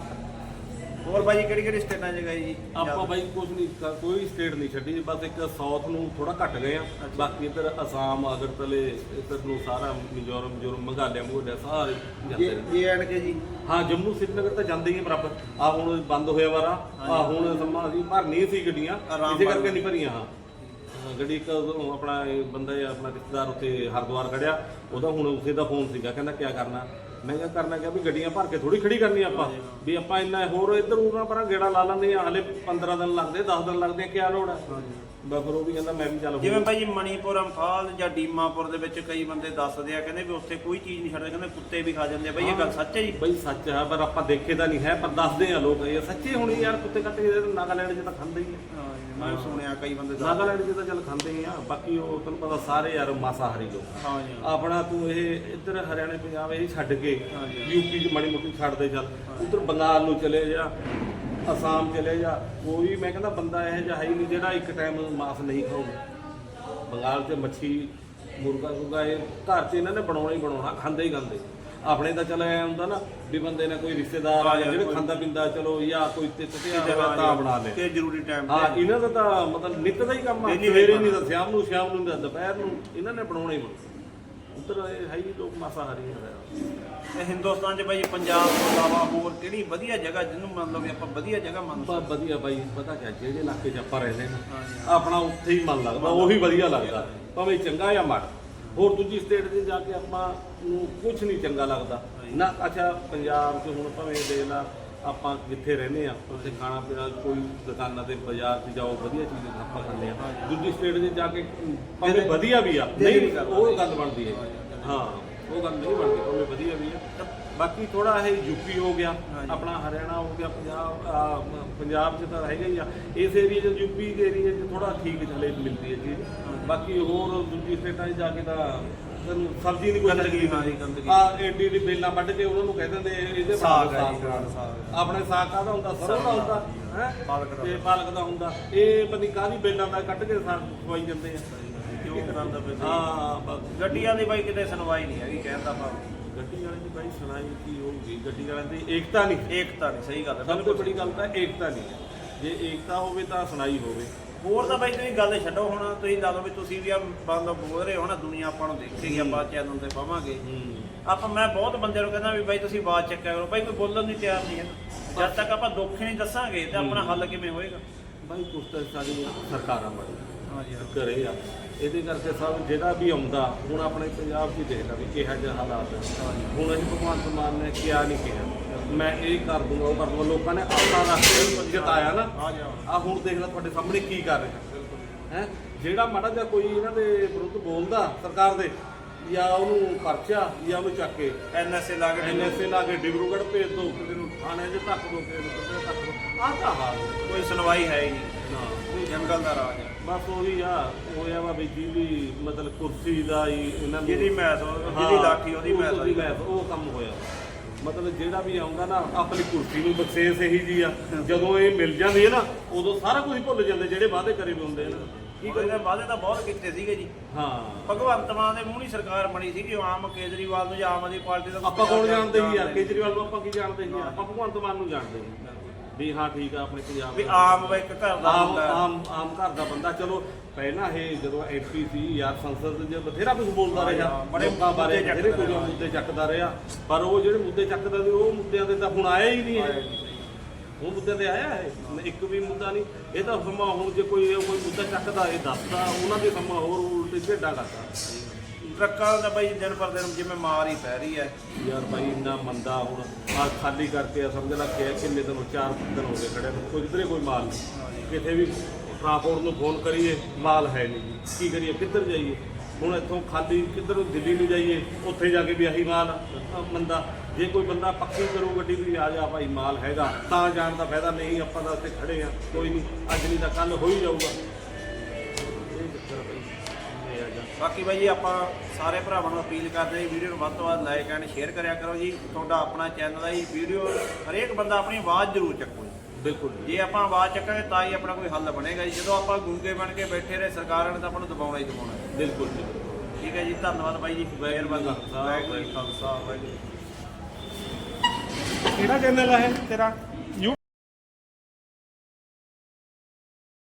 ਹੋਰ ਬਾਈ ਕਿਹੜੀ ਕਿਹੜੀ ਸਟੇਟਾਂ 'ਚ ਗਏ ਜੀ? ਆਪਾਂ ਬਾਈ ਕੁਝ ਨਹੀਂ ਕ- ਕੋਈ ਸਟੇਟ ਨਹੀਂ ਛੱਡੀ ਬਸ ਇੱਕ ਸਾਊਥ ਨੂੰ ਥੋੜਾ ਘੱਟ ਗਏ ਆ। ਬਾਕੀ ਇੱਧਰ ਅਸਾਮ ਅਗਰਤਲੇ ਇੱਧਰ ਨੂੰ ਸਾਰਾ ਮਿਜ਼ੋਰਮ ਮਿਜ਼ੋਰਮ ਮੰਗਾਲਿਆ ਮੁਗਾਲਿਆ ਸਾਰੇ ਜਾਂਦੇ ਨੇ। ਜੀ ਐਂਡ ਕੇ ਜੀ? ਹਾਂ ਜੰਮੂ ਸ੍ਰੀਨਗਰ ਤਾਂ ਜਾਂਦੇ ਹੀ ਆ ਬਰਾਬਰ। ਆ ਹੁਣ ਬੰਦ ਹੋਇਆ ਵਾਰਾ। ਆ ਹੁਣ ਸਮਾਂ ਅਸੀਂ ਭਰਨੀ ਸੀ ਗੱਡੀਆਂ ਆਰਾਮ ਇਸੇ। ਕਰਕੇ ਨਹੀਂ ਭਰੀਆਂ ਹਾਂ। ਹਾਂ, ਗੱਡੀ ਇੱਕ ਉਦੋਂ ਆਪਣਾ ਇਹ ਬੰਦਾ ਜਿਹਾ ਆਪਣਾ ਰਿਸ਼ਤੇਦਾਰ ਉੱਥੇ ਹਰਿਦੁਆਰ ਖੜਿਆ। ਉਹਦਾ ਹੁਣ ਉਸੇ ਦਾ ਫੋਨ ਸੀਗਾ ਕਹਿੰਦਾ ਕੀ ਕਰਨਾ? ਮੈਂ ਕਿਹਾ ਕਰਨਾ ਕਿਹਾ ਵੀ ਗੱਡੀਆਂ ਭਰ ਕੇ ਥੋੜੀ ਖੜੀ ਕਰਨੀ ਆਪਾਂ। ਵੀ ਆਪਾਂ ਇੰਨਾ ਹੋਰ ਇੱਧਰ ਉਹਨਾਂ ਪਰ ਗੇੜਾ ਲਾ ਲੈਂਦੇ ਆ ਹਲੇ 15 ਦਿਨ ਲੱਗਦੇ 10 ਦਿਨ ਲੱਗਦੇ ਕਿਆ ਲੋੜ ਹੈ ਬਸ ਫਿਰ ਉਹ ਵੀ ਕਹਿੰਦਾ ਮੈਂ ਵੀ ਚੱਲ ਜਿਵੇਂ ਜੀ ਮਣੀਪੁਰ ਅੰਫਾਲ ਜਾਂ ਡੀਮਾਪੁਰ ਦੇ ਵਿੱਚ ਕਈ ਬੰਦੇ ਦੱਸਦੇ ਆ ਕਹਿੰਦੇ ਵੀ ਉੱਥੇ ਕੋਈ ਚੀਜ਼ ਨਹੀਂ ਛੱਡਦੇ ਕਹਿੰਦੇ ਕੁੱਤੇ ਵੀ ਖਾ ਜਾਂਦੇ ਆ। ਬਾਈ ਇਹ ਗੱਲ ਸੱਚ ਹੈ ਜੀ? ਬਈ ਸੱਚ ਹੈ ਪਰ ਆਪਾਂ ਦੇਖੇ ਤਾਂ ਨਹੀਂ ਹੈ ਪਰ ਦੱਸਦੇ ਆ ਲੋਕ। ਇਹ ਸੱਚੇ ਹੋਣੀ ਯਾਰ ਕੁੱਤੇ ਕੱਟੇ ਨਾਗਾਲੈਂਡ 'ਚ ਤਾਂ ਖਾਂਦੇ ਹੀ ਆ। ਮੈਂ ਸੁਣਿਆ ਕਈ ਬੰਦੇ ਨਾਗਾਲੈਂਡ 'ਚ ਤਾਂ ਚੱਲ ਖਾਂਦੇ ਹੀ ਆ। ਬਾਕੀ ਉਹ ਤੁਹਾਨੂੰ ਪਤਾ ਸਾਰੇ ਯਾਰ ਮਾਸਾਹਾਰੀ ਲੋਕ ਹਾਂ ਜੀ ਆਪਣਾ ਤੂੰ ਇਹ ਇੱਧਰ ਹਰਿਆਣੇ ਪੰਜਾਬ ਇਹ ਛੱਡ ਕੇ। ਯੂਪੀ 'ਚ ਮਾੜੀ ਮੋਟੀ ਛੱਡਦੇ ਚੱਲ। ਉਧਰ ਬੰਗਾਲ ਨੂੰ ਚਲੇ ਜਾ। ਅਸਾਮ ਚਲੇ ਜਾ ਕੋਈ ਮੈਂ ਕਹਿੰਦਾ ਬੰਦਾ ਇਹ ਜਿਹਾ ਹੈ ਹੀ ਨਹੀਂ ਜਿਹੜਾ ਇੱਕ ਟਾਈਮ ਮਾਸ ਨਹੀਂ ਖਾਊਗਾ। ਬੰਗਾਲ 'ਚ ਮੱਛੀ ਮੁਰਗਾ ਮੁਰਗਾ ਇਹ ਘਰ 'ਚ ਇਹਨਾਂ ਨੇ ਬਣਾਉਣਾ ਹੀ ਬਣਾਉਣਾ ਖਾਂਦੇ ਹੀ ਖਾਂਦੇ। ਆਪਣੇ ਤਾਂ ਚੱਲ ਐ ਹੁੰਦਾ ਨਾ ਵੀ ਬੰਦੇ ਨੇ ਕੋਈ ਰਿਸ਼ਤੇਦਾਰ ਆ ਜਾਂ ਜਿਹੜੇ ਖਾਂਦਾ ਪਿੰਦਾ ਚਲੋ ਜਾਂ ਕੋਈ ਤਿੱਤ ਤੇ ਕਿਤੇ ਆ ਤਾਂ ਬਣਾ ਲੈ। ਕਿ ਜ਼ਰੂਰੀ ਟਾਈਮ ਹਾਂ ਇਹਨਾਂ ਦਾ ਤਾਂ ਮਤਲਬ ਨਿੱਤ ਦਾ ਹੀ ਕੰਮ ਆ। ਨਹੀਂ, ਨਹੀਂ, ਸਵੇਰੇ ਨਹੀਂ ਨਹੀਂ ਤਾਂ ਸ਼ਾਮ ਨੂੰ ਸ਼ਾਮ ਨੂੰ ਨਹੀਂ ਤਾਂ ਦੁਪਹਿਰ ਨੂੰ ਇਹਨਾਂ ਨੇ ਬਣਾਉਣਾ ਹੀ ਬਣਾਉਣਾ। ਉੱਧਰ ਇਹ ਹੈ ਹੀ ਲੋਕ ਮਾਸਾਹਾਰੀ ਹੈ ਤੇ ਹਿੰਦੁਸਤਾਨ 'ਚ ਬਾਈ ਪੰਜਾਬ ਤੋਂ ਇਲਾਵਾ ਹੋਰ ਕਿਹੜੀ ਵਧੀਆ ਜਗ੍ਹਾ ਜਿਹਨੂੰ ਮਤਲਬ ਵੀ ਆਪਾਂ ਵਧੀਆ ਜਗ੍ਹਾ ਮੰਨ ਬਾ ਵਧੀਆ ਬਾਈ ਪਤਾ ਕਿਆ ਜਿਹੜੇ ਇਲਾਕੇ 'ਚ ਆਪਾਂ ਰਹਿੰਦੇ ਨੇ। ਆਪਣਾ ਉੱਥੇ ਹੀ ਮਨ ਲੱਗਦਾ ਉਹੀ ਵਧੀਆ ਲੱਗਦਾ। ਭਾਵੇਂ ਚੰਗਾ ਜਾਂ ਮਾੜਾ। ਹੋਰ ਦੂਜੀ ਸਟੇਟ 'ਚ ਜਾ ਕੇ ਆਪਾਂ ਨੂੰ ਕੁਝ ਨਹੀਂ ਚੰਗਾ ਲੱਗਦਾ। ਨਾ ਅੱਛਾ ਪੰਜਾਬ 'ਚ ਹੁਣ ਭਾਵੇਂ ਦੇ ਲਾ ਆਪਾਂ ਜਿੱਥੇ ਰਹਿੰਦੇ ਆ ਉੱਥੇ ਖਾਣਾ ਪੀਣਾ ਕੋਈ ਦੁਕਾਨਾਂ ਤੇ ਬਾਜ਼ਾਰ 'ਚ ਜਾਓ ਵਧੀਆ ਚੀਜ਼ ਆਪਾਂ ਖਾਂਦੇ ਆ ਦੂਜੀ ਸਟੇਟ 'ਚ ਜਾ ਕੇ ਭਾਵੇਂ ਵਧੀਆ ਵੀ ਆ ਨਹੀਂ। ਉਹ ਗੱਲ ਬਣਦੀ ਹੈ ਹਾਂ ਉਹ ਗੱਲ ਨਹੀਂ ਬਣਦੀ ਭਾਵੇਂ ਵਧੀਆ ਵੀ ਆ। ਬਾਕੀ ਥੋੜਾ ਇਹ ਯੂਪੀ ਹੋ ਗਿਆ। ਆਪਣਾ ਹਰਿਆਣਾ ਹੋ ਗਿਆ ਪੰਜਾਬ ਪੰਜਾਬ 'ਚ ਤਾਂ ਹੈਗਾ ਹੀ ਆ। ਇਸ ਏਰੀਆ 'ਚ ਯੂਪੀ ਦੇ ਏਰੀਆ 'ਚ ਥੋੜਾ ਠੀਕ ਹਲੇ ਮਿਲਦੀ ਹੈ ਚੀਜ਼। ਬਾਕੀ ਹੋਰ ਦੂਜੀ ਸਟੇਟਾਂ 'ਚ ਜਾ ਕੇ ਤਾਂ ਸਬਜ਼ੀ ਨਹੀਂ ਕੋਈ ਗੰਦਗੀ, ਲੱਗਦੀ ਹਾਂਜੀ, ਗੰਦਗੀ। ਆ ਏਡੀ ਏਡੀ ਬੇਲਾਂ ਵੱਢ ਕੇ ਉਹਨਾਂ ਨੂੰ ਕਹਿ ਦਿੰਦੇ ਇਹਦੇ ਸਾਗ ਬਣਾਓ ਹੈ ਜੀ, ਸਾਗ। ਸਾਗ। ਆਪਣੇ ਸਾਗ ਕਾਹਦਾ ਹੁੰਦਾ? ਸਰੋਂ ਦਾ ਹੁੰਦਾ ਹੈ? ਪਾਲਕ ਦਾ। ਤੇ ਪਾਲਕ ਦਾ ਹੁੰਦਾ। ਇਹ ਪਤਾ ਕਾਹਦੀ ਬੇਲਾਂ ਦਾ ਕੱਢ ਕੇ ਸਾਗ ਖਵਾਈ ਜਾਂਦੇ ਆ। ਕਿਉਂ ਕਰਾਂਦਾ ਫਿਰ? ਹਾਂ ਬਸ। ਗੱਡੀਆਂ ਦੀ ਬਾਈ ਕਿਤੇ ਸੁਣਵਾਈ ਨਹੀਂ ਹੈਗੀ ਕਹਿੰਦਾ ਭਾਵੇਂ। ਗੱਡੀ ਵਾਲੇ ਦੀ ਬਾਈ ਸੁਣਾਈ ਕੀ ਹੋਊਗੀ? ਗੱਡੀ ਵਾਲਿਆਂ ਦੀ ਏਕਤਾ ਨਹੀਂ। ਏਕਤਾ ਨਹੀਂ ਸਹੀ ਗੱਲ ਹੈ ਸਭ ਤੋਂ ਬੜੀ ਗੱਲ ਤਾਂ ਏਕਤਾ ਨਹੀਂ ਹੈ। ਜੇ ਏਕਤਾ ਹੋਵੇ ਤਾਂ ਸੁਣਾਈ ਹੋਵੇ। ਹੋਰ ਤਾਂ ਬਾਈ ਤੁਸੀਂ ਗੱਲ ਛੱਡੋ ਹੁਣ ਤੁਸੀਂ ਲਾ ਲਓ ਵੀ ਤੁਸੀਂ ਵੀ ਆ ਬੰਦ ਬੋਲ ਰਹੇ ਹੋ ਨਾ ਦੁਨੀਆ ਆਪਾਂ ਨੂੰ ਦੇਖੇਗੀ ਆਪਾਂ ਚੈਨਲ ਤੇ ਪਾਵਾਂਗੇ। ਆਪਾਂ ਮੈਂ ਬਹੁਤ ਬੰਦੇ ਨੂੰ ਕਹਿੰਦਾ ਵੀ ਬਾਈ ਤੁਸੀਂ ਆਵਾਜ਼ ਚੱਕਿਆ ਕਰੋ ਬਾਈ ਕੋਈ ਬੋਲਣ ਨੂੰ ਤਿਆਰ ਨਹੀਂ ਹੈ ਜਦ ਤੱਕ ਆਪਾਂ ਦੁੱਖ ਨਹੀਂ ਦੱਸਾਂਗੇ ਤੇ ਆਪਣਾ ਹੱਲ ਕਿਵੇਂ ਹੋਏਗਾ? ਬਾਈ ਕੁਛ ਤਾਂ ਸਾਡੀ ਸਰਕਾਰਾਂ ਹਾਂ। ਘਰੇ ਆ। ਇਹਦੇ ਕਰਕੇ ਸਭ ਜਿਹੜਾ ਵੀ ਆਉਂਦਾ ਹੁਣ ਆਪਣੇ ਪੰਜਾਬ 'ਚ ਹੀ ਦੇਖਦਾ ਵੀ ਕਿਹੋ ਜਿਹੇ ਹਾਲਾਤ ਹੈ ਹੁਣ ਅਸੀਂ ਭਗਵੰਤ ਮਾਨ ਨੇ ਕਿਹਾ ਨਹੀਂ ਕਿਹਾ। ਮੈਂ ਇਹ ਕਰ ਦੂੰਗਾ ਉਹ ਕਰ ਦੂੰਗਾ। ਲੋਕਾਂ ਨੇ ਆਪਣਾ ਰੱਖ ਜਿਤਾਇਆ ਨਾ। ਆ ਹੁਣ ਦੇਖ ਲੈ ਤੁਹਾਡੇ ਸਾਹਮਣੇ ਕੀ ਕਰ ਰਿਹਾ। ਹੈ? ਜਿਹੜਾ ਮਾੜਾ ਜਿਹਾ ਕੋਈ ਇਹਨਾਂ ਦੇ ਵਿਰੁੱਧ ਬੋਲਦਾ ਸਰਕਾਰ ਦੇ ਜਾਂ ਉਹਨੂੰ ਪਰਚਾ ਜਾਂ ਉਹਨੂੰ ਚੱਕ ਕੇ। ਐਨਐਸਏ ਲਾ ਕੇ ਐਨਐਸਏ ਲਾ ਕੇ ਡਿਬਰੂਗੜ੍ਹ ਭੇਜ ਦੋ। ਕਿਸੇ ਨੂੰ ਥਾਣੇ 'ਚ ਧੱਕ ਦੋ ਕਿਸੇ ਨੂੰ ਕਿੱਥੇ ਧੱਕ ਦੋ। ਆਹ ਤਾਂ ਹਾਲ। ਕੋਈ ਸੁਣਵਾਈ ਹੈ ਹੀ ਨਹੀਂ। ਨਾ। ਕੋਈ ਜੰਗਲ ਦਾ ਰਾਜ ਹੈ। ਬਸ ਉਹੀ ਆ ਹੋਇਆ ਵਾ ਵੀ ਜਿਹਦੀ ਮਤਲਬ ਕੁਰਸੀ ਦਾ ਹੀ ਇਹਨਾਂ ਨੂੰ ਜਿਹਦੀ ਮੈਸ ਜਿਹਦੀ ਲਾਠੀ ਉਹਦੀ ਮੈਸ, ਉਹ ਕੰਮ ਹੋਇਆ। ਮਤਲਬ ਜਿਹੜਾ ਵੀ ਆਉਂਦਾ ਨਾ ਆਪਣੀ ਕੁਰਸੀ ਨੂੰ ਬਖਸ਼ੇਸ ਇਹੀ ਜੀ ਆ। ਜਦੋਂ ਇਹ ਮਿਲ ਜਾਂਦੀ ਹੈ ਨਾ ਉਦੋਂ ਸਾਰਾ ਕੁਝ ਭੁੱਲ ਜਾਂਦੇ ਜਿਹੜੇ ਵਾਅਦੇ ਕਰੇ ਵੀ ਹੁੰਦੇ ਨੇ। ਕੀ ਕਰਦੇ ਵਾਅਦੇ ਤਾਂ ਬਹੁਤ ਕੀਤੇ ਸੀਗੇ ਜੀ। ਹਾਂ। ਭਗਵੰਤ ਮਾਨ ਦੇ ਮੂੰਹ ਨਹੀਂ ਸਰਕਾਰ ਬਣੀ ਸੀ ਕਿ ਆਮ ਕੇਜਰੀਵਾਲ ਨੂੰ ਜਾਂ ਆਮ ਆਦਮੀ ਪਾਰਟੀ ਦਾ ਆਪਾਂ ਕੌਣ ਜਾਣਦੇ ਸੀ ਯਾਰ ਕੇਜਰੀਵਾਲ ਨੂੰ ਆਪਾਂ ਕੀ ਜਾਣਦੇ ਸੀ ਆਪਾਂ ਭਗਵੰਤ ਮਾਨ ਨੂੰ ਜਾਣਦੇ ਸੀ ਵੀ ਹਾਂ ਠੀਕ ਆ ਆਪਣੇ ਪੰਜਾਬ ਵੀ ਦਾ। ਆਮ ਇੱਕ ਘਰ ਦਾ ਆਮ ਹੁੰਦਾ। ਆਮ ਆਮ ਘਰ ਦਾ ਬੰਦਾ ਚਲੋ ਪਹਿਲਾਂ ਇਹ ਜਦੋਂ ਐਮਪੀ ਸੀ ਯਾਰ ਸੰਸਦ 'ਚ ਬਥੇਰਾ ਕੁਝ ਬੋਲਦਾ ਹਾਂ, ਰਿਹਾ ਬੜੇ ਲੋਕਾਂ ਬਾਰੇ ਮੁੱਦੇ ਬਥੇਰੇ ਚੱਕਦਾ ਕੁਝ ਰਿਹਾ। ਮੁੱਦੇ ਚੱਕਦਾ ਰਿਹਾ ਪਰ ਉਹ ਜਿਹੜੇ ਮੁੱਦੇ ਚੱਕਦਾ ਸੀ ਉਹ ਮੁੱਦਿਆਂ ਦੇ ਤਾਂ ਹੁਣ ਆਇਆ ਹੀ ਨਹੀਂ ਆਇਆ ਹੈ ਹੀ ਨਹੀਂ। ਉਹ ਮੁੱਦੇ ਤੇ ਆਇਆ ਹੈ ਇੱਕ ਵੀ ਮੁੱਦਾ ਨਹੀਂ ਇਹ ਤਾਂ ਸਮਾਂ ਹੁਣ ਜੇ ਕੋਈ ਕੋਈ ਮੁੱਦਾ ਚੱਕਦਾ ਇਹ ਦੱਸਦਾ ਉਹਨਾਂ ਦੇ ਸਮਾਂ ਹੋਰ ਉਲਟੇ ਝੇਡਾ ਕਰਦਾ ਟਰੱਕਾਂ ਦਾ ਬਾਈ ਦਿਨ ਪਰ ਦਿਨ ਜਿਵੇਂ ਮਾਰ ਹੀ ਪੈ ਰਹੀ ਹੈ। ਯਾਰ ਭਾਈ ਇੰਨਾ ਮੰਦਾ ਹੁਣ ਆ ਖਾਲੀ ਕਰਕੇ ਆ ਸਮਝ ਲਾ ਕਿ ਕਿੰਨੇ ਦਿਨ ਹੋ ਚਾਰ ਦਿਨ ਹੋ ਗਏ ਖੜੇ ਨੂੰ ਕੋਈ ਕਿਧਰੇ ਕੋਈ ਮਾਲ ਨਹੀਂ। ਕਿਤੇ ਵੀ ਟਰਾਂਸਪੋਰਟ ਨੂੰ ਫੋਨ ਕਰੀਏ ਮਾਲ ਹੈ ਨਹੀਂ ਜੀ। ਕੀ ਕਰੀਏ ਕਿੱਧਰ ਜਾਈਏ? ਹੁਣ ਇੱਥੋਂ ਖਾਲੀ ਕਿੱਧਰ ਨੂੰ ਦਿੱਲੀ ਨੂੰ ਜਾਈਏ ਉੱਥੇ ਜਾ ਕੇ ਵੀ ਆਹੀ ਮਾਲ ਮੰਦਾ। ਜੇ ਕੋਈ ਬੰਦਾ ਪੱਕੀ ਕਰੂ ਗੱਡੀ ਵੀ ਆ ਜਾ ਭਾਈ ਮਾਲ ਹੈਗਾ ਤਾਂ ਜਾਣ ਦਾ ਫਾਇਦਾ ਨਹੀਂ ਆਪਾਂ ਤਾਂ ਉੱਥੇ ਖੜੇ ਆ ਕੋਈ ਨਹੀਂ ਅੱਜ ਨਹੀਂ ਤਾਂ ਕੱਲ ਹੋ ਹੀ ਜਾਊਗਾ। ਇਹ ਚੱਕਰ ਆ ਭਾਈ ਇਹ ਆ ਜਾ ਬਾਕੀ ਬਾਈ ਜੀ ਆਪਾਂ ਸਾਰੇ ਭਰਾਵਾਂ ਨੂੰ ਅਪੀਲ ਕਰਦੇ ਹਾਂ ਵੀਡੀਓ ਨੂੰ ਵੱਧ ਤੋਂ ਵੱਧ ਲਾਈਕ ਐਂਡ ਸ਼ੇਅਰ ਕਰਿਆ ਕਰੋ ਜੀ। ਤੁਹਾਡਾ ਆਪਣਾ ਚੈਨਲ ਹੈ ਜੀ ਵੀਡੀਓ ਹਰੇਕ ਬੰਦਾ ਆਪਣੀ ਆਵਾਜ਼ ਜ਼ਰੂਰ ਚੱਕੋ ਜੀ। ਬਿਲਕੁਲ ਜੀ। ਆਪਾਂ ਆਵਾਜ਼ ਚੱਕਾਂਗੇ ਤਾਂ ਹੀ ਆਪਣਾ ਕੋਈ ਹੱਲ ਬਣੇਗਾ ਜੀ। ਜਦੋਂ ਆਪਾਂ ਗੂੰਗੇ ਬਣ ਕੇ ਬੈਠੇ ਰਹੇ ਸਰਕਾਰਾਂ ਨੇ ਤਾਂ ਆਪਾਂ ਨੂੰ ਦਬਾਉਣਾ ਹੀ ਦਬਾਉਣਾ ਹੈ। ਬਿਲਕੁਲ ਜੀ। ਠੀਕ ਹੈ ਜੀ ਧੰਨਵਾਦ ਬਾਈ ਜੀ। ਖਾਲਸਾ, ਵਾਹਿਗੁਰੂ ਜੀ ਖਾਲਸਾ ਵਾਹਿਗੁਰੂ ਕਿਹੜਾ ਚੈਨਲ ਹੈ ਤੇਰਾ?